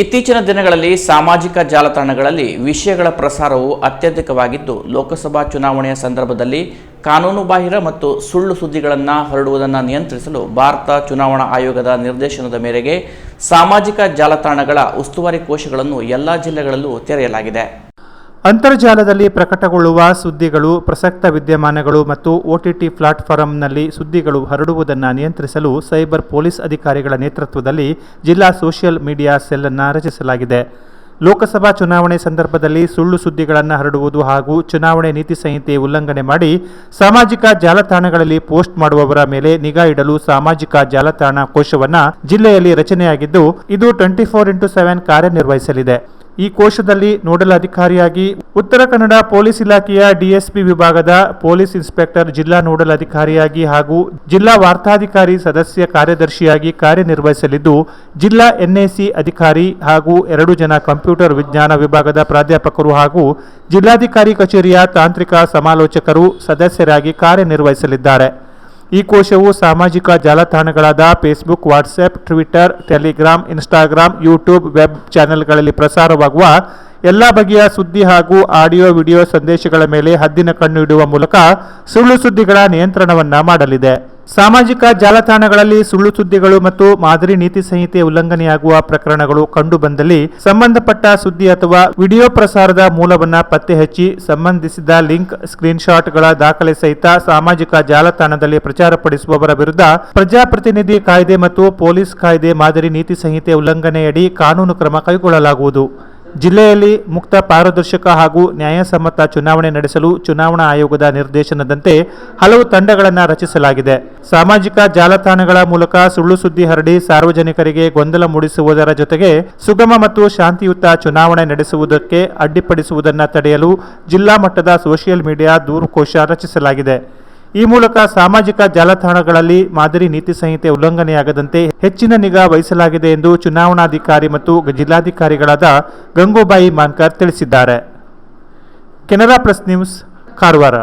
ಇತ್ತೀಚಿನ ದಿನಗಳಲ್ಲಿ ಸಾಮಾಜಿಕ ಜಾಲತಾಣಗಳಲ್ಲಿ ವಿಷಯಗಳ ಪ್ರಸಾರವು ಅತ್ಯಧಿಕವಾಗಿದ್ದು, ಲೋಕಸಭಾ ಚುನಾವಣೆಯ ಸಂದರ್ಭದಲ್ಲಿ ಕಾನೂನುಬಾಹಿರ ಮತ್ತು ಸುಳ್ಳು ಸುದ್ದಿಗಳನ್ನು ಹರಡುವುದನ್ನು ನಿಯಂತ್ರಿಸಲು ಭಾರತ ಚುನಾವಣಾ ಆಯೋಗದ ನಿರ್ದೇಶನದ ಮೇರೆಗೆ ಸಾಮಾಜಿಕ ಜಾಲತಾಣಗಳ ಉಸ್ತುವಾರಿ ಕೋಶಗಳನ್ನು ಎಲ್ಲ ಜಿಲ್ಲೆಗಳಲ್ಲೂ ತೆರೆಯಲಾಗಿದೆ. ಅಂತರ್ಜಾಲದಲ್ಲಿ ಪ್ರಕಟಗೊಳ್ಳುವ ಸುದ್ದಿಗಳು, ಪ್ರಸಕ್ತ ವಿದ್ಯಮಾನಗಳು ಮತ್ತು ಒಟಿಟಿ ಪ್ಲಾಟ್ಫಾರಂನಲ್ಲಿ ಸುದ್ದಿಗಳು ಹರಡುವುದನ್ನು ನಿಯಂತ್ರಿಸಲು ಸೈಬರ್ ಪೊಲೀಸ್ ಅಧಿಕಾರಿಗಳ ನೇತೃತ್ವದಲ್ಲಿ ಜಿಲ್ಲಾ ಸೋಷಿಯಲ್ ಮೀಡಿಯಾ ಸೆಲ್ ಅನ್ನು ರಚಿಸಲಾಗಿದೆ. ಲೋಕಸಭಾ ಚುನಾವಣೆ ಸಂದರ್ಭದಲ್ಲಿ ಸುಳ್ಳು ಸುದ್ದಿಗಳನ್ನು ಹರಡುವುದು ಹಾಗೂ ಚುನಾವಣೆ ನೀತಿ ಸಂಹಿತೆ ಉಲ್ಲಂಘನೆ ಮಾಡಿ ಸಾಮಾಜಿಕ ಜಾಲತಾಣಗಳಲ್ಲಿ ಪೋಸ್ಟ್ ಮಾಡುವವರ ಮೇಲೆ ನಿಗಾ ಇಡಲು ಸಾಮಾಜಿಕ ಜಾಲತಾಣ ಕೋಶವನ್ನು ಜಿಲ್ಲೆಯಲ್ಲಿ ರಚನೆಯಾಗಿದ್ದು, ಇದು ಟ್ವೆಂಟಿ ಫೋರ್ ಇಂಟು ಸೆವೆನ್ ಕಾರ್ಯನಿರ್ವಹಿಸಲಿದೆ. ಈ ಕೋಶದಲ್ಲಿ ನೋಡಲ್ ಅಧಿಕಾರಿಯಾಗಿ ಉತ್ತರ ಕನ್ನಡ ಪೊಲೀಸ್ ಇಲಾಖೆಯ ಡಿಎಸ್ಪಿ ವಿಭಾಗದ ಪೊಲೀಸ್ ಇನ್ಸ್ಪೆಕ್ಟರ್ ಜಿಲ್ಲಾ ನೋಡಲ್ ಅಧಿಕಾರಿಯಾಗಿ ಹಾಗೂ ಜಿಲ್ಲಾ ವಾರ್ತಾಧಿಕಾರಿ ಸದಸ್ಯ ಕಾರ್ಯದರ್ಶಿಯಾಗಿ ಕಾರ್ಯನಿರ್ವಹಿಸಲಿದ್ದು, ಜಿಲ್ಲಾ ಎನ್ಎಸಿ ಅಧಿಕಾರಿ ಹಾಗೂ ಎರಡು ಜನ ಕಂಪ್ಯೂಟರ್ ವಿಜ್ಞಾನ ವಿಭಾಗದ ಪ್ರಾಧ್ಯಾಪಕರು ಹಾಗೂ ಜಿಲ್ಲಾಧಿಕಾರಿ ಕಚೇರಿಯ ತಾಂತ್ರಿಕ ಸಮಾಲೋಚಕರು ಸದಸ್ಯರಾಗಿ ಕಾರ್ಯನಿರ್ವಹಿಸಲಿದ್ದಾರೆ. ಈ ಕೋಶವು ಸಾಮಾಜಿಕ ಜಾಲತಾಣಗಳಾದ Facebook WhatsApp Twitter Telegram Instagram YouTube web ಚಾನೆಲ್ಗಳಲ್ಲಿ ಪ್ರಸಾರವಾಗುವ ಎಲ್ಲ ಬಗೆಯ ಸುದ್ದಿ ಹಾಗೂ ಆಡಿಯೋ, ವಿಡಿಯೋ ಸಂದೇಶಗಳ ಮೇಲೆ ಹದ್ದಿನ ಕಣ್ಣು ಇಡುವ ಮೂಲಕ ಸುಳ್ಳು ಸುದ್ದಿಗಳ ನಿಯಂತ್ರಣವನ್ನು ಮಾಡಲಿದೆ. ಸಾಮಾಜಿಕ ಜಾಲತಾಣಗಳಲ್ಲಿ ಸುಳ್ಳು ಸುದ್ದಿಗಳು ಮತ್ತು ಮಾದರಿ ನೀತಿ ಸಂಹಿತೆ ಉಲ್ಲಂಘನೆಯಾಗುವ ಪ್ರಕರಣಗಳು ಕಂಡುಬಂದಲ್ಲಿ ಸಂಬಂಧಪಟ್ಟ ಸುದ್ದಿ ಅಥವಾ ವಿಡಿಯೋ ಪ್ರಸಾರದ ಮೂಲವನ್ನ ಪತ್ತೆ ಹಚ್ಚಿ ಸಂಬಂಧಿಸಿದ ಲಿಂಕ್, ಸ್ಕ್ರೀನ್ಶಾಟ್ಗಳ ದಾಖಲೆ ಸಹಿತ ಸಾಮಾಜಿಕ ಜಾಲತಾಣದಲ್ಲಿ ಪ್ರಚಾರಪಡಿಸುವವರ ವಿರುದ್ಧ ಪ್ರಜಾಪ್ರತಿನಿಧಿ ಕಾಯ್ದೆ ಮತ್ತು ಪೊಲೀಸ್ ಕಾಯ್ದೆ ಮಾದರಿ ನೀತಿ ಸಂಹಿತೆ ಉಲ್ಲಂಘನೆಯಡಿ ಕಾನೂನು ಕ್ರಮ ಕೈಗೊಳ್ಳಲಾಗುವುದು. ಜಿಲ್ಲೆಯಲ್ಲಿ ಮುಕ್ತ ಪಾರದರ್ಶಕ ಹಾಗೂ ನ್ಯಾಯಸಮ್ಮತ ಚುನಾವಣೆ ನಡೆಸಲು ಚುನಾವಣಾ ಆಯೋಗದ ನಿರ್ದೇಶನದಂತೆ ಹಲವು ತಂಡಗಳನ್ನು ರಚಿಸಲಾಗಿದೆ. ಸಾಮಾಜಿಕ ಜಾಲತಾಣಗಳ ಮೂಲಕ ಸುಳ್ಳು ಸುದ್ದಿ ಹರಡಿ ಸಾರ್ವಜನಿಕರಿಗೆ ಗೊಂದಲ ಮೂಡಿಸುವುದರ ಜೊತೆಗೆ ಸುಗಮ ಮತ್ತು ಶಾಂತಿಯುತ ಚುನಾವಣೆ ನಡೆಸುವುದಕ್ಕೆ ಅಡ್ಡಿಪಡಿಸುವುದನ್ನು ತಡೆಯಲು ಜಿಲ್ಲಾ ಮಟ್ಟದ ಸೋಷಿಯಲ್ ಮೀಡಿಯಾ ದೂರುಕೋಶ ರಚಿಸಲಾಗಿದೆ. ಈ ಮೂಲಕ ಸಾಮಾಜಿಕ ಜಾಲತಾಣಗಳಲ್ಲಿ ಮಾದರಿ ನೀತಿ ಸಂಹಿತೆ ಉಲ್ಲಂಘನೆಯಾಗದಂತೆ ಹೆಚ್ಚಿನ ನಿಗಾ ವಹಿಸಲಾಗಿದೆ ಎಂದು ಚುನಾವಣಾಧಿಕಾರಿ ಮತ್ತು ಜಿಲ್ಲಾಧಿಕಾರಿಗಳಾದ ಗಂಗೂಬಾಯಿ ಮಾನ್ಕರ್ ತಿಳಿಸಿದ್ದಾರೆ. Canara press news, Karwar.